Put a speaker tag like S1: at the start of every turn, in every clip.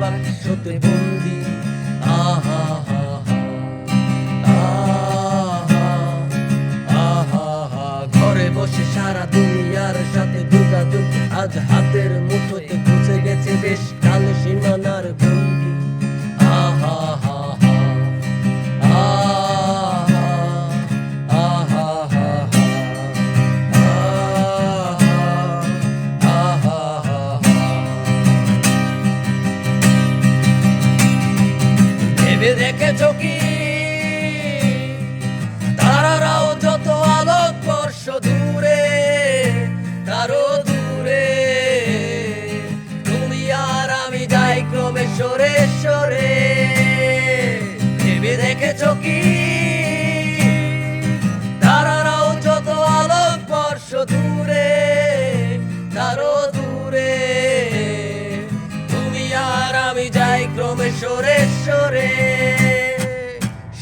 S1: বাক্সতে বন্দি আহা দেখেছ কি? তারারাও যত আলোক বর্ষ দূরে, তারও দূরে। তুমি আর আমি যাই ক্রমে সরে সরে।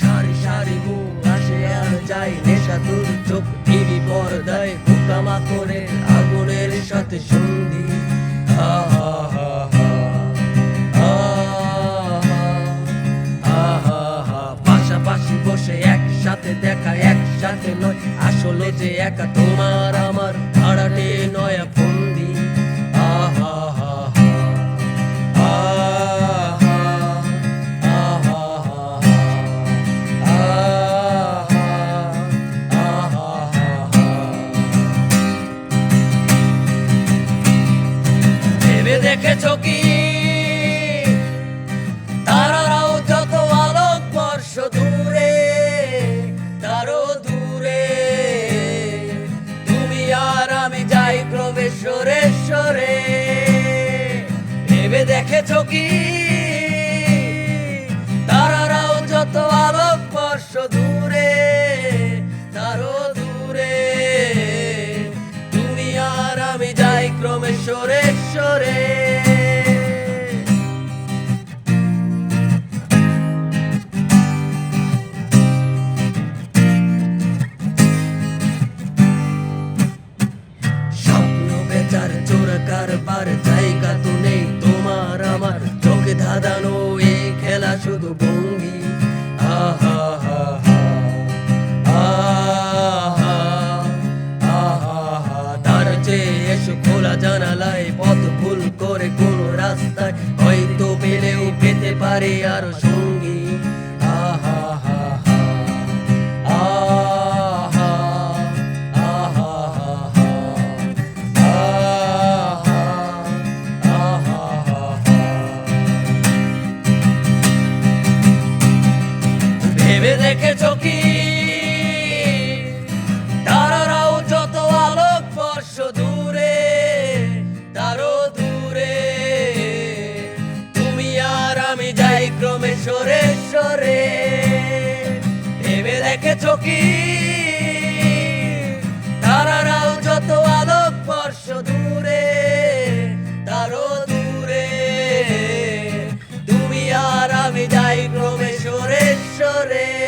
S1: সারি সারি মুখ আসে আর যাই নেশা তোর চোখ, টিভি পর্দায় হুকামা করে আগুনের সাথে সন্ধি একসাথে নয় আসলে যে একা তোমার আমার ভাড়াটে নয়া ফন্দি। আহা দেখেছ কি? সরে সরে ভেবে দেখেছ কি? বেচার চোর কারবার, জায়গা তো নেই তোমার আমার। চোখে ধাঁধানো এই খেলা শুধু ভঙ্গি। আহা হা জানালায়, পথ ভুল করে কোন রাস্তায়। হয়তো পেলেও পেতে পারে আর ভেবে দেখেছ কি? তারারাও যত আলোক বর্ষ দূরে, তারও দূরে। তুমি আর আমি যাই ক্রমে সরে সরে। ভেবে দেখেছ কি? Corre.